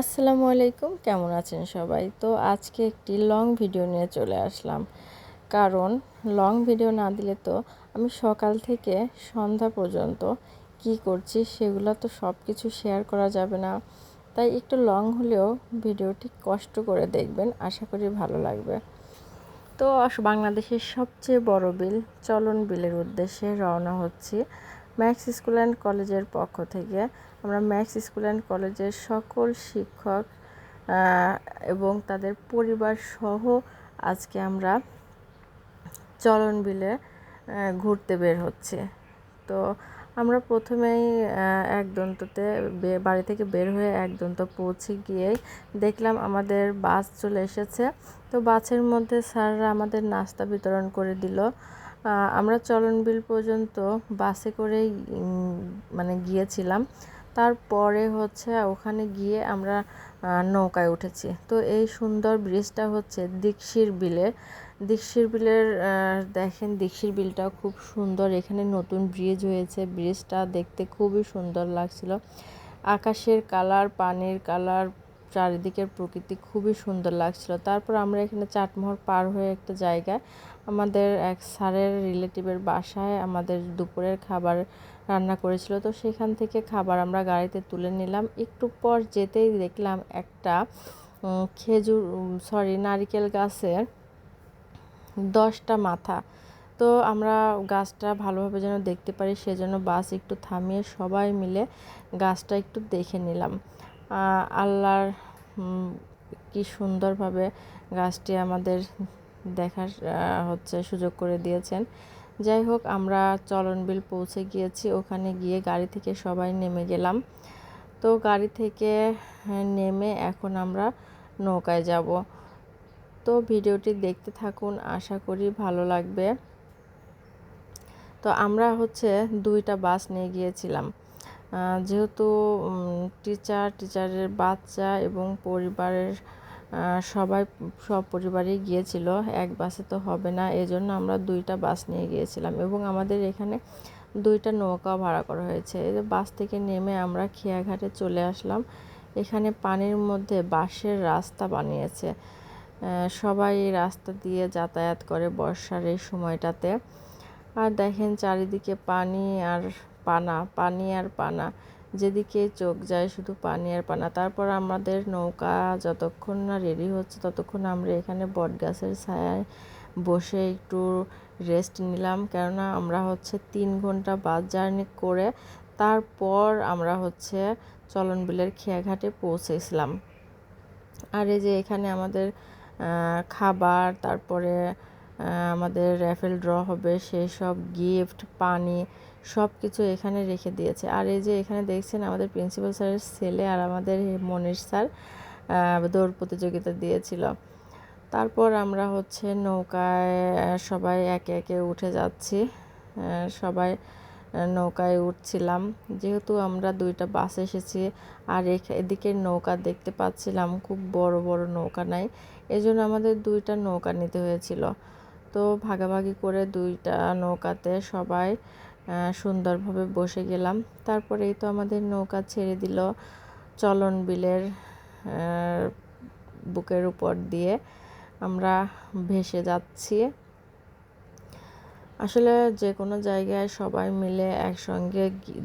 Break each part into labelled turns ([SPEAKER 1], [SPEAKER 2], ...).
[SPEAKER 1] আসসালামু আলাইকুম। কেমন আছেন সবাই? তো আজকে একটি লং ভিডিও নিয়ে চলে আসলাম। কারণ লং ভিডিও না দিলে তো আমি সকাল থেকে সন্ধ্যা পর্যন্ত কি করছি সেগুলো তো সব কিছু শেয়ার করা যাবে না। তাই একটু লং হলেও ভিডিওটি কষ্ট করে দেখবেন, আশা করি ভালো লাগবে। তো বাংলাদেশের সবচেয়ে বড় বিল, চলন বিলের উদ্দেশ্যে রওনা হচ্ছি। ম্যাক্স স্কুল অ্যান্ড কলেজের পক্ষ থেকে আমরা ম্যাক্স স্কুল অ্যান্ড কলেজের সকল শিক্ষক এবং তাদের পরিবার সহ আজকে আমরা চলন বিলে ঘুরতে বের হচ্ছে। তো আমরা প্রথমেই এক দন্ততে বাড়ি থেকে বের হয়ে এক দন্ত পৌঁছে গিয়েই দেখলাম আমাদের বাস চলে এসেছে। তো বাসের মধ্যে স্যাররা আমাদের নাস্তা বিতরণ করে দিল। আমরা চলন বিল পর্যন্ত বাসে করেই মানে গিয়েছিলাম। তারপরে হচ্ছে ওখানে গিয়ে আমরা নৌকায় উঠেছি। তো এই সুন্দর ব্রিজটা হচ্ছে দীক্ষির বিলের দীক্ষির বিলের দেখেন দীক্ষির বিলটাও খুব সুন্দর। এখানে নতুন ব্রিজ হয়েছে। ব্রিজটা দেখতে খুবই সুন্দর লাগছিল। আকাশের কালার পানির কালার চারিদিকের প্রকৃতি খুবই সুন্দর লাগছিল। তারপর আমরা এখানে চাটমোহর পার হয়ে একটা জায়গায় আমাদের এক স্যারের রিলেটিভের বাসায় আমাদের দুপুরের খাবার রান্না করেছিল। তো সেখান থেকে খাবার আমরা গাড়িতে তুলে নিলাম। একটু পর যেতেই দেখলাম একটা খেজুর সরি নারিকেল গাছের দশটা মাথা। তো আমরা গাছটা ভালোভাবে যেন দেখতে পারি, সেজন্য বাস একটু থামিয়ে সবাই মিলে গাছটা একটু দেখে নিলাম। আল্লাহর কি সুন্দরভাবে গাছটি আমাদের দেখার হচ্ছে সুযোগ করে দিয়েছেন। যাই হোক, আমরা চলনবিল পৌঁছে গিয়েছি। ওখানে গিয়ে গাড়ি থেকে সবাই নেমে গেলাম। তো গাড়ি থেকে নেমে এখন আমরা নৌকায় যাব। তো ভিডিওটি দেখতে থাকুন, আশা করি ভালো লাগবে। তো আমরা হচ্ছে দুইটা বাস নিয়ে গিয়েছিলাম। যেহেতু টিচার টিচারের বাচ্চা এবং পরিবারের সবাই সব পরিবারই গিয়েছিল, এক বাসে তো হবে না, এজন্য আমরা দুইটা বাস নিয়ে গিয়েছিলাম এবং আমাদের এখানে দুইটা নৌকা ভাড়া করা হয়েছে। বাস থেকে নেমে আমরা খেয়াঘাটে চলে আসলাম, এখানে পানির মধ্যে বাঁশের রাস্তা বানিয়েছে। সবাই রাস্তা দিয়ে যাতায়াত করে বর্ষার এই সময়টাতে। আর দেখেন চারিদিকে পানি আর পানা, পানি আর পানা। যেদিকে চোখ যায় শুধু পানি আর পানা। তারপর আমাদের নৌকা যতক্ষণ না রেডি হচ্ছে ততক্ষণ আমরা এখানে বট গাছের ছায়ায় বসে একটু রেস্ট নিলাম। কেননা আমরা হচ্ছে তিন ঘণ্টা বাস জার্নি করে তারপর আমরা হচ্ছে চলন বিলের খেয়াঘাটে পৌঁছেছিলাম। আর এই যে এখানে আমাদের খাবার, তারপরে আমাদের র্যাফেল ড্র হবে সেই সব গিফট পানি সব কিছু এখানে রেখে দিয়েছে। আর এই যে এখানে দেখছেন আমাদের প্রিন্সিপাল স্যারের ছেলে আর আমাদের মনীষ স্যার দৌড় প্রতিযোগিতা দিয়েছিল। তারপর আমরা হচ্ছে নৌকায় সবাই একে একে উঠে যাচ্ছি। সবাই নৌকায় উঠছিলাম। যেহেতু আমরা দুইটা বাস এসেছি, আর এদিকে নৌকা দেখতে পাচ্ছিলাম, খুব বড় বড় নৌকা নাই। এজন্য আমাদের দুইটা নৌকা নিতে হয়েছিল। তো ভাগাভাগি করে দুইটা নৌকাতে সবাই সুন্দরভাবে বসে গেলাম। তারপরেই তো আমাদের নৌকা ছেড়ে দিল চলন বিলের বুকের উপর দিয়ে আমরা ভেসে যাচ্ছি। আসলে যে কোনো জায়গায় সবাই মিলে একসঙ্গে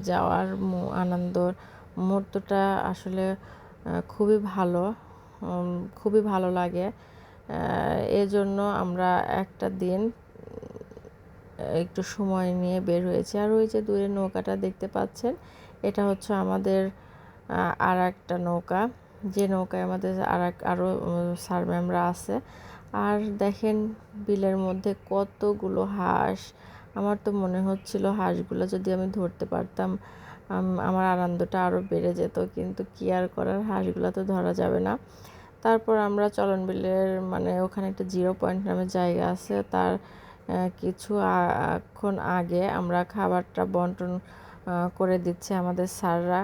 [SPEAKER 1] যাওয়ার আনন্দর মুহূর্তটা আসলে খুবই ভালো খুবই ভালো লাগে। এজন্য আমরা একটা দিন একটু সময় নিয়ে বের হয়েছি। আর ওই যে দূরে নৌকাটা দেখতে পাচ্ছেন, এটা হচ্ছে আমাদের আর একটা নৌকা। যে নৌকায় আমাদের আর এক আরও স্যার ম্যামরা আছে। আর দেখেন বিলের মধ্যে কতগুলো হাঁস। আমার তো মনে হচ্ছিল হাঁসগুলো যদি আমি ধরতে পারতাম আমার আনন্দটা আরও বেড়ে যেত। কিন্তু কি আর করার, হাঁসগুলো তো ধরা যাবে না। তারপর আমরা চলন বিলের মানে ওখানে একটা জিরো পয়েন্ট নামের জায়গা আছে, তার কিছু কিছুক্ষণ আগে আমরা খাবারটা বন্টন করে দিচ্ছে আমাদের স্যাররা।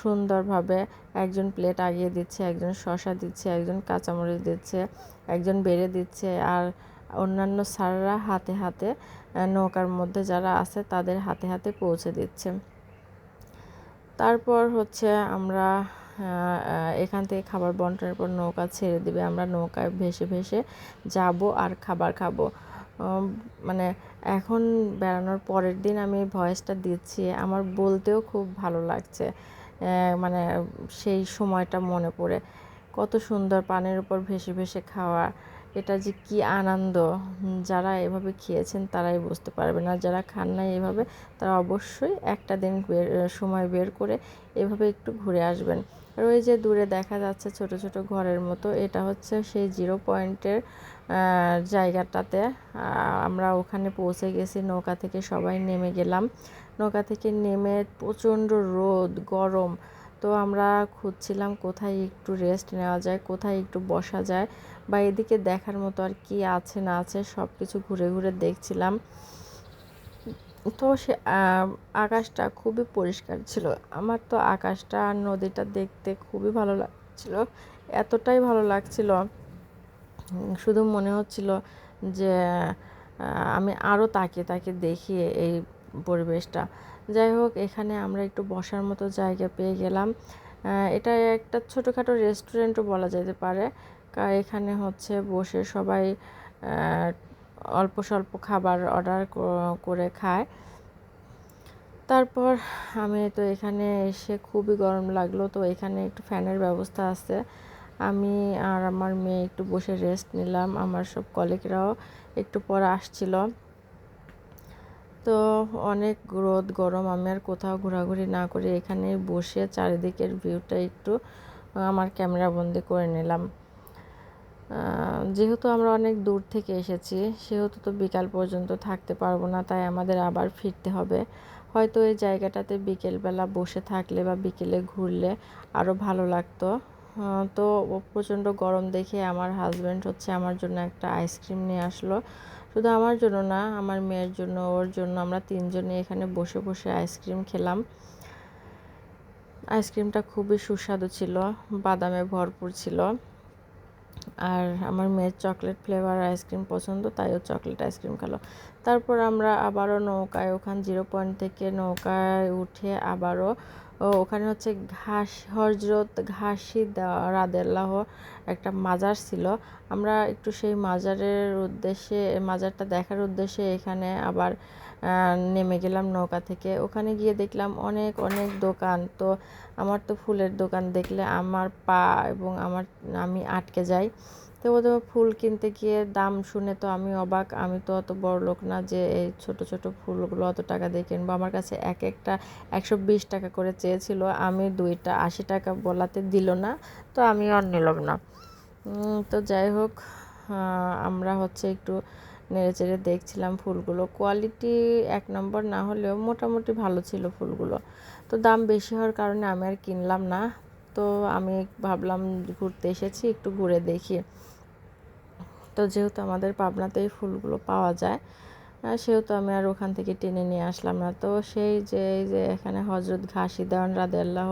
[SPEAKER 1] সুন্দরভাবে একজন প্লেট আগিয়ে দিচ্ছে, একজন শশা দিচ্ছে, একজন কাঁচামরিচ দিচ্ছে, একজন বেড়ে দিচ্ছে, আর অন্যান্য স্যাররা হাতে হাতে নৌকার মধ্যে যারা আছে তাদের হাতে হাতে পৌঁছে দিচ্ছে। তারপর হচ্ছে আমরা এখান থেকে খাবার বন্টনের পর নৌকা ছেড়ে দিবে। আমরা নৌকায় ভেসে ভেসে যাব আর খাবার খাব। মানে এখন বেড়ানোর পরের দিন আমি ভয়েসটা দিচ্ছি। আমার বলতেও খুব ভালো লাগছে মানে সেই সময়টা মনে পড়ে। কত সুন্দর পানির উপর ভেসে ভেসে খাওয়া। এটা যে কি আনন্দ। যারা এভাবে খেয়েছেন তারাই বুঝতে পারবেন আর যারা খান নাই এভাবে, তারা অবশ্যই একটা দিন সময় বের করে এভাবে একটু ঘুরে আসবেন। আর ওই যে দূরে দেখা যাচ্ছে ছোট ছোট ঘরের মতো, এটা হচ্ছে সেই জিরো পয়েন্টের জায়গাটাতে আমরা ওখানে পৌঁছে গেছি, নৌকা থেকে সবাই নেমে গেলাম। নৌকা থেকে নেমে প্রচণ্ড রোদ, গরম। তো আমরা খুঁজছিলাম কোথায় একটু রেস্ট নেওয়া যায়, কোথায় একটু বসা যায়, বা এদিকে দেখার মতো আর কি আছে না আছে সব কিছু ঘুরে ঘুরে দেখছিলাম। তো সে আকাশটা খুবই পরিষ্কার ছিল। আমার তো আকাশটা আর নদীটা দেখতে খুবই ভালো লাগছিল, এতটাই ভালো লাগছিল। শুধু মনে হচ্ছিল যে আমি আরও তাকিয়ে তাকিয়ে দেখি এই পরিবেশটা। যাই হোক, এখানে আমরা একটু বসার মতো জায়গা পেয়ে গেলাম। এটা একটা ছোটোখাটো রেস্টুরেন্টও বলা যেতে পারে। এখানে হচ্ছে বসে সবাই অল্প স্বল্প খাবার অর্ডার করে খায়। তারপর আমি তো এখানে এসে খুবই গরম লাগল, তো এখানে একটু ফ্যানের ব্যবস্থা আছে। আমি আর আমার মেয়ে একটু বসে রেস্ট নিলাম, আমার সব কলিগরাও একটু পর আসছিল। তো অনেক রোদ, গরম, আমি আর কোথাও ঘোরাঘুরি না করে এখানে বসে চারিদিকের ভিউটা একটু, আমার ক্যামেরা বন্দি করে নিলাম। যেহেতু আমরা অনেক দূর থেকে এসেছি, সেহেতু তো বিকাল পর্যন্ত থাকতে পারব না, তাই আমাদের আবার ফিরতে হবে। হয়তো এই জায়গাটাতে বিকেলবেলা বসে থাকলে বা বিকেলে ঘুরলে আরও ভালো লাগতো। তো প্রচণ্ড গরম দেখে আমার হাজব্যান্ড হচ্ছে আমার জন্য একটা আইসক্রিম নিয়ে আসলো। শুধু আমার জন্য না, আমার মেয়ের জন্য, ওর জন্য আমরা তিনজনে এখানে বসে বসে আইসক্রিম খেলাম। আইসক্রিমটা খুবই সুস্বাদু ছিল, বাদামে ভরপুর ছিল। আর আমার মেয়ের চকলেট ফ্লেভার আইসক্রিম পছন্দ, তাই ও চকলেট আইসক্রিম খেলো। তারপর আমরা আবারও নৌকায়, ওখান জিরো পয়েন্ট থেকে নৌকায় উঠে আবারও ওখানে হচ্ছে ঘাস, হজরত ঘাসি রাদেল্লাহ একটা মাজার ছিল। আমরা একটু সেই মাজারের উদ্দেশ্যে, মাজারটা দেখার উদ্দেশ্যে এখানে আবার নেমে গেলাম নৌকা থেকে। ওখানে গিয়ে দেখলাম অনেক অনেক দোকান। তো আমার তো ফুলের দোকান দেখলে আমার পা এবং আমার, আমি আটকে যাই। তো প্রথমে ফুল কিনতে গিয়ে দাম শুনে তো আমি অবাক। আমি তো অত বড় লোক না যে এই ছোট ছোট ফুলগুলো অত টাকা দিয়ে কিনবো। আমার কাছে এক একটা একশো বিশ টাকা করে চেয়েছিল। আমি দুইটা আশি টাকা বলাতে দিল না, তো আমি আর নিলাম না। তো যাই হোক আমরা হচ্ছে একটু নেড়ে চেড়ে দেখছিলাম ফুলগুলো। কোয়ালিটি এক নম্বর না হলেও মোটামুটি ভালো ছিল ফুলগুলো। তো দাম বেশি হওয়ার কারণে আমি আর কিনলাম না। তো আমি ভাবলাম ঘুরতে এসেছি, একটু ঘুরে দেখি। তো যেহেতু আমাদের পাবনাতেই ফুলগুলো পাওয়া যায় সেহেতু আমি আর ওখান থেকে টেনে নিয়ে আসলাম না। তো সেই যে, এই যে এখানে হজরত ঘাসি দেওয়ান রাদে আল্লাহ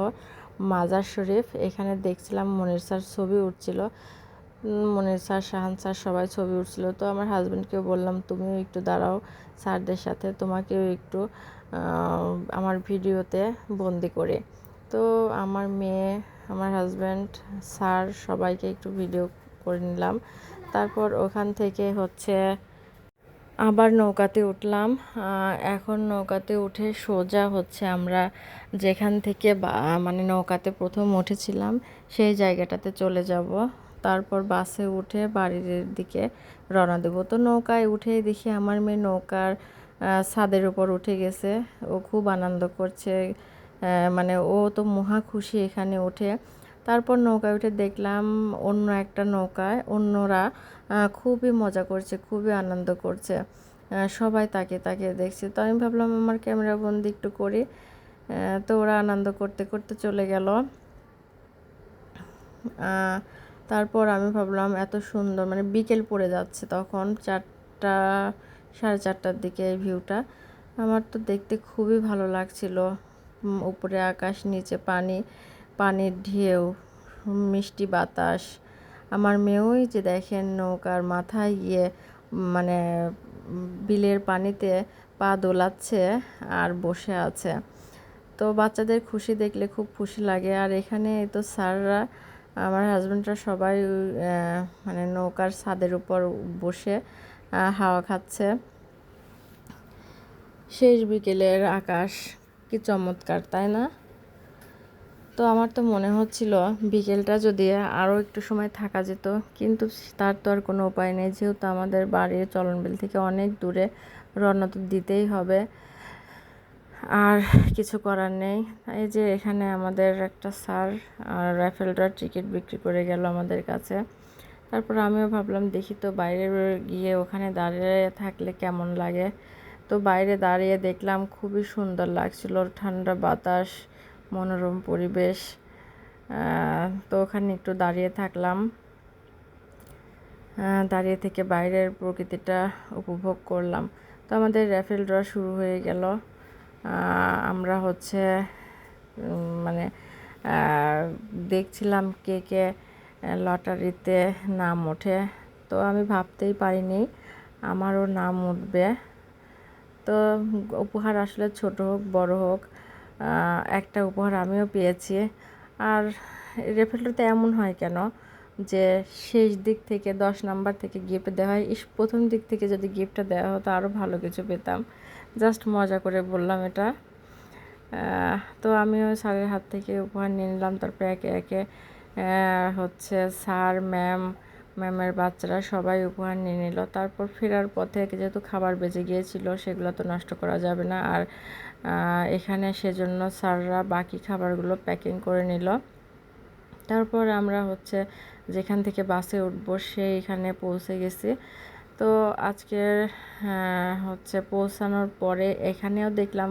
[SPEAKER 1] মাজার শরীফ, এখানে দেখছিলাম মনির স্যার ছবি উঠছিল। মনির স্যার, শাহান স্যার সবাই ছবি উঠছিল। তো আমার হাজব্যান্ডকেও বললাম, তুমিও একটু দাঁড়াও স্যারদের সাথে, তোমাকেও একটু আমার ভিডিওতে বন্দি করে। তো আমার মেয়ে, আমার হাজব্যান্ড স্যার সবাইকে একটু ভিডিও করে নিলাম। তারপর ওখান থেকে হচ্ছে আবার নৌকাতে উঠলাম। এখন নৌকাতে উঠে সোজা হচ্ছে আমরা যেখান থেকে মানে নৌকাতে প্রথম উঠেছিলাম, সেই জায়গাটাতে চলে যাব। তারপর বাসে উঠে বাড়ির দিকে রওনা দেবো। তো নৌকায় উঠেই দেখি আমার মেয়ে নৌকার ছাদের উপর উঠে গেছে। ও খুব আনন্দ করছে। মানে ও তো মহা খুশি এখানে উঠে। তারপর নৌকায় উঠে দেখলাম অন্য একটা নৌকায় অন্যরা খুবই মজা করছে, খুবই আনন্দ করছে। সবাই তাকে তাকে দেখছে। তো আমি ভাবলাম আমার ক্যামেরা বন্দি একটু করি। তো ওরা আনন্দ করতে করতে চলে গেল। তারপর আমি ভাবলাম এত সুন্দর মানে বিকেল পড়ে যাচ্ছে তখন, চারটা, সাড়ে চারটার দিকে এই ভিউটা আমার তো দেখতে খুবই ভালো লাগছিল। উপরে আকাশ, নিচে পানি। পানির ঢেউ, মিষ্টি বাতাস। আমার মেয়েই যে দেখেন নৌকার মাথায় গিয়ে মানে বিলের পানিতে পা দোলাচ্ছে আর বসে আছে। তো বাচ্চাদের খুশি দেখলে খুব খুশি লাগে। আর এখানে তো স্যাররা, আমার হাজব্যান্ডরা সবাই মানে নৌকার ছাদের উপর বসে হাওয়া খাচ্ছে। শেষ বিকেলের আকাশ কি চমৎকার, তাই না? তো আমার তো মনে হচ্ছিল বিকেলটা যদি আরও একটু সময় থাকা যেত, কিন্তু তার তো আর কোনো উপায় নেই। যেহেতু আমাদের বাড়ির চলনবিল থেকে অনেক দূরে, রওনা তো দিতেই হবে। আর কিছু করার নেই। এই যে এখানে আমাদের একটা স্যার আর র্যাফেলটার টিকিট বিক্রি করে গেল আমাদের কাছে। তারপর আমিও ভাবলাম, দেখি তো বাইরে গিয়ে ওখানে দাঁড়িয়ে থাকলে কেমন লাগে। তো বাইরে দাঁড়িয়ে দেখলাম, খুবই সুন্দর লাগছিল। ঠান্ডা বাতাস মনোরম পরিবেশ তো ওখানে একটু দাঁড়িয়ে থাকলাম। দাঁড়িয়ে থেকে বাইরের প্রকৃতিটা উপভোগ করলাম। তো আমাদের র্যাফেল ড্র শুরু হয়ে গেল। আমরা হচ্ছে মানে দেখছিলাম কে কে লটারিতে নাম ওঠে। তো আমি ভাবতেই পারিনি, আমারও নাম উঠবে। তো উপহার আসলে ছোট হোক, বড় হোক একটা উপহার আমিও পেয়েছি। আর রেফেলটাতে এমন হয় কেন? যে শেষ দিক থেকে, দশ নাম্বার থেকে গিফট দেওয়া হয়। ইস, প্রথম দিক থেকে যদি গিফটটা দেওয়া হতো আরও ভালো কিছু পেতাম। জাস্ট মজা করে বললাম এটা। তো আমিও স্যারের হাত থেকে উপহার নিয়ে নিলাম। তারপরে একে একে হচ্ছে স্যার, ম্যাম, ম্যামের বাচ্চারা সবাই উপহার নিয়ে নিল। তারপর ফেরার পথে যেহেতু খাবার বেজে গিয়েছিল, সেগুলো তো নষ্ট করা যাবে না। আর এখানে সেজন্য স্যাররা বাকি খাবারগুলো প্যাকিং করে নিল। তারপর আমরা হচ্ছে যেখান থেকে বাসে উঠবো সেইখানে পৌঁছে গেছি। তো আজকের হচ্ছে পৌঁছানোর পরে এখানেও দেখলাম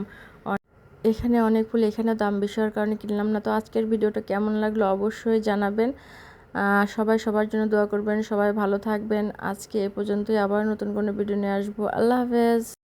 [SPEAKER 1] এখানে অনেক ফুল এখানে দাম বেশি হওয়ার কারণে কিনলাম না। তো আজকের ভিডিওটা কেমন লাগল অবশ্যই জানাবেন। সবাই সবার জন্য দোয়া করবেন, সবাই ভালো থাকবেন। আজকে এ পর্যন্তই, আবার নতুন কোনো ভিডিও নিয়ে আসব। আল্লাহ হাফেজ।